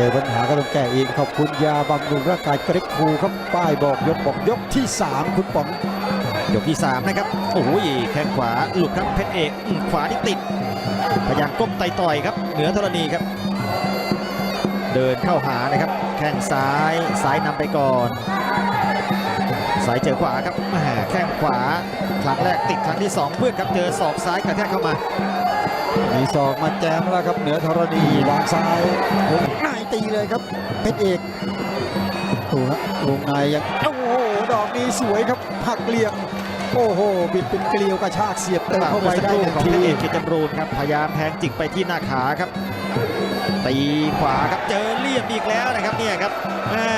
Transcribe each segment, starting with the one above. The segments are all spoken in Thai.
เจอปัญหาก็ต้องแก้เองขอบคุณยาบำรุงร่างกายเกร็กคูครับป้ายบอกยกบอกยกที่ 3 คุณป๋องยกที่ 3 นะครับ โอ้ยแข้งขวาหลุดครับเพชรเอกขวาที่ติด พยายามก้มไต่ต่อยครับ เหนือธรณีครับ เดินเข้าหานะครับ แข้งซ้ายซ้ายนำไปก่อนสายเจอขวาครับแหมแข้งขวาครั้งแรกติดครั้งที่ 2 เพื่อนครับเจอศอกซ้ายกระแทกเข้ามา มีศอกมาแจมแล้วครับเหนือธรณีวางซ้ายวงในตีเลยครับเพชรเอกดูฮะวงในยังโอ้โหดอกนี้สวยครับหักเหลี่ยมโอ้โห บิดเป็นเกลียวกระชากเสียบเติมเข้าไปได้ทันของทีเพชรเอกเกยรติจำรูนครับพยายามแทงจิกไปที่หน้าขาครับ ตีขวาครับเจอเหลี่ยมอีกแล้วนะครับเนี่ยครับแหม่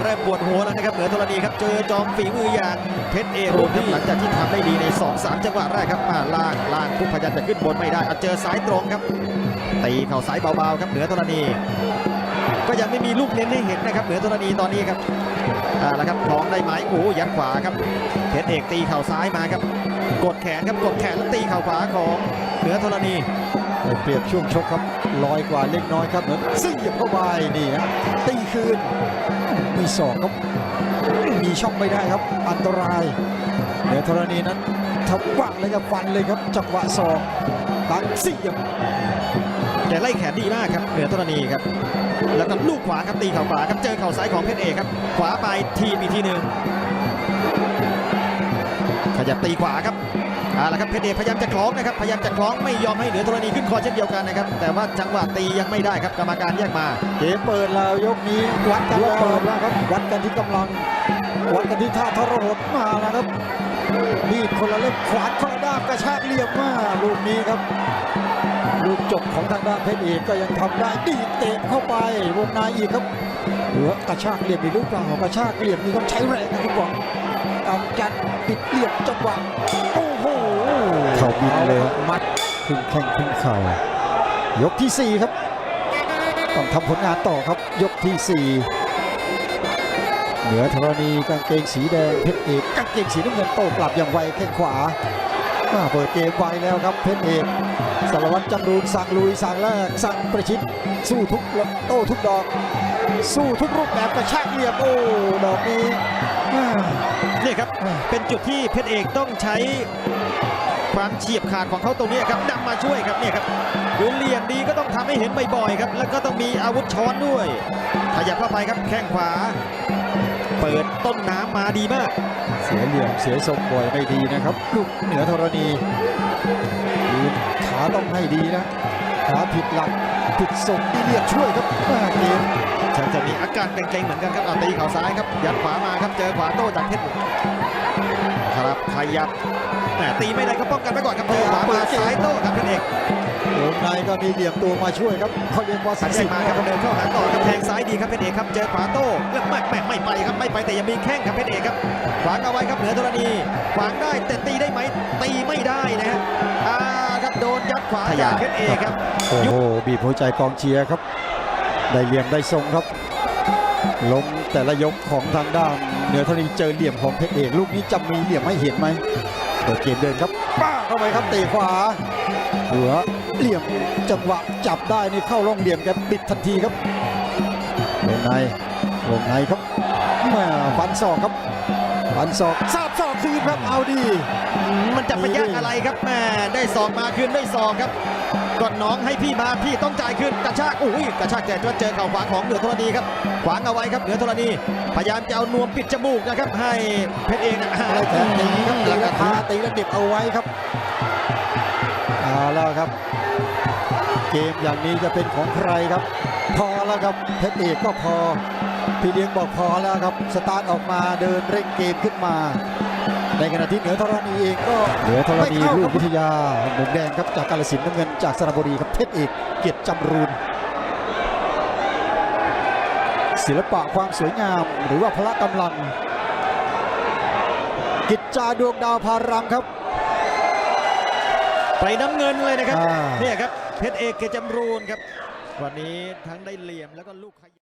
เริ่มปวดหัวแล้วนะครับเหนือธรณีครับเจอจอมฝีมืออย่างเพชรเอกรูปครับหลังจากที่ทำได้ดีใน 2-3 จังหวะแรกครับมาล่างล่างปุ๊บพยายามจะขึ้นบนไม่ได้เอาเจอซ้ายตรงครับตีเข่าซ้ายเบาๆครับเหนือธรณีก็ยังไม่มีลูกเน้นให้เห็นนะครับเหนือธรณีตอนนี้ครับอ่าแล้วครับคล้องได้ไหมโอ้ยัดขวาครับเพชรเอกตีเข่าซ้ายมาครับ กดแขนครับกดแขนแล้วตีเข่าขวาของเหนือธรณี ได้เปรียบช่วงชกครับลอยกว่าเล็กน้อยครับเหมือนซึ่งเหยียบเข้าไปนี่ฮะตีคืนมีศอกครับมีช่องไม่ได้ครับ อันตรายเหนือธรณีนั้นทำวังเลยครับฟันเลยครับจังหวะศอกตั้งเสียบแกไล่แขนดีมากครับเหนือธรณีครับ แล้วก็ลูกขวาครับตีเข่าขวาครับเจอเข่าซ้ายของเพชรเอกครับ ขวาไปทีมอีกทีหนึ่ง ยับตีขวาครับเอาละครับเพชรเอกพยายามจะคล้องนะครับพยายามจะคล้องไม่ยอมให้เหนือธรณีขึ้นคอเช่นเดียวกันนะครับแต่ว่าจังหวะตียังไม่ได้ครับกรรมการแยกมาเกมเปิดแล้วยกนี้วัดกันแล้วเปิดแล้วครับวัดกันที่กำลัง วัดกันที่ท่าทรหดมาแล้วครับมีคนละเล่มขวานคนละด้ามกระชากเหลี่ยมมาลูกนี้ครับลูกจบของทางด้านเพชรเอกก็ยังทำได้ดีเตะเข้าไปวงในอีกครับเหลือกระชากเหลี่ยมอีกหรือเปล่ากระชากเหลี่ยมนี่ต้องใช้แรงนะคุณบอก กันปิดเหลี่ยมจังหวะโอ้โหเข่าบินเลยมัดครึ่งแข้งขึ้นเข่ายกที่สี่ครับ ต้องทำผลงานต่อครับยกที่สี่เหนือธรณีกางเกงสีแดงเพชรเอกกางเกงสีน้ำเงินโต้กลับอย่างไวแข้งขวาอ่าเปิดเกมไวแล้วครับเพชรเอก สารวัตรจำรูนสั่งลุยสั่งแรกสั่งประชิดสู้ทุกโต้ทุกดอก สู้ทุกรูปแบบกระชากเหลี่ยมโอ้ดอกนี้อ่านี่ครับเป็นจุดที่เพชรเอกต้องใช้ความเฉียบขาดของเขาตรงนี้ครับนำมาช่วยครับเนี่ยครับดูเหลี่ยมดีก็ต้องทำให้เห็นบ่อยๆครับ แล้วก็ต้องมีอาวุธช้อนด้วย ขยับเข้าไปครับแข้งขวา เปิดต้นน้ำมาดีมาก เสียเหลี่ยมเสียทรงบ่อยไม่ดีนะครับ ลูกเหนือธรณียืน ขาต้องให้ดีนะ ขาผิดหลักผิดทรงดีเรียกช่วยครับอ่าเกมฉันจะมีอาการเกร็งๆเหมือนกันครับเอาตีเข่าซ้ายครับยัดขวามาครับเจอขวาโต้จากเพชรครับขยับแหมตีไม่ได้ก็ป้องกันไว้ก่อนครับเจอขวามาซ้ายโต้ครับเพชรเอกวงในก็มีเหลี่ยมตัวมาช่วยครับเขาเรียกว่าสัสัญญามาครับเดินเข้าหาต่อกับแทงซ้ายดีครับเพชรเอกครับเจอขวาโต้แล้วไม่ไม่ไม่ไปครับไม่ไปแต่ยังมีแข้งครับเพชรเอกครับขวางเอาไว้ครับเหนือธรณีขวางได้แต่ตีได้ไหมตีไม่ได้นะฮะ ขวาจากเพชรเอกครับ โอ้โหบีบหัวใจกองเชียร์ครับ ได้เหลี่ยมได้ทรงครับ ล้มแต่ละยกของทางด้านเหนือธรณีเจอเหลี่ยมของเพชรเอก ลูกนี้จะมีเหลี่ยมให้เห็นไหมเปิดเกมเดินครับป้าเข้าไปครับเตะขวาหัวเหลี่ยมจังหวะจับได้นี่เข้าร่องเหลี่ยมแกปิดทันทีครับวงในวงในครับแม่ฟันศอกครับฟันศอกทราบศอก คืนครับเอาดีอืมมันจะไปยากอะไรครับแม่ได้สองมาคืนด้วยสองครับก่อนน้องให้พี่มาพี่ต้องจ่ายคืนกระชากอุ้ยกระชากแต่ว่าเจอเข่าขวาของเหนือธรณีครับขวางเอาไว้ครับเหนือธรณีพยายามจะเอานวมปิดจมูกนะครับ ให้เพชรเอกนะอะไรแทนตีครับตีแล้วก็แล้วพาตีแล้วเด็บเอาไว้ครับเอาแล้วครับ เกมอย่างนี้จะเป็นของใครครับ พอแล้วครับเพชรเอกก็พอพี่เลี้ยงบอกพอแล้วครับ สตาร์ทออกมาเดินเร่งเกมขึ้นมา ในขณะที่เหนือธรณีเองก็เหนือธรณีลูกวิทยามุมแดงครับจากกาลสินธุ์น้ำเงินจากสระบุรีครับเพชรเอกเกียรติจำรูนศิลปะความสวยงามหรือว่าพละกำลัง กิจจาดวงดาวพารังครับ ไปน้ำเงินเลยนะครับอ่าเนี่ยครับเพชรเอกเกยรติจำรูนครับ วันนี้ทั้งได้เหลี่ยมแล้วก็ลูกขยัน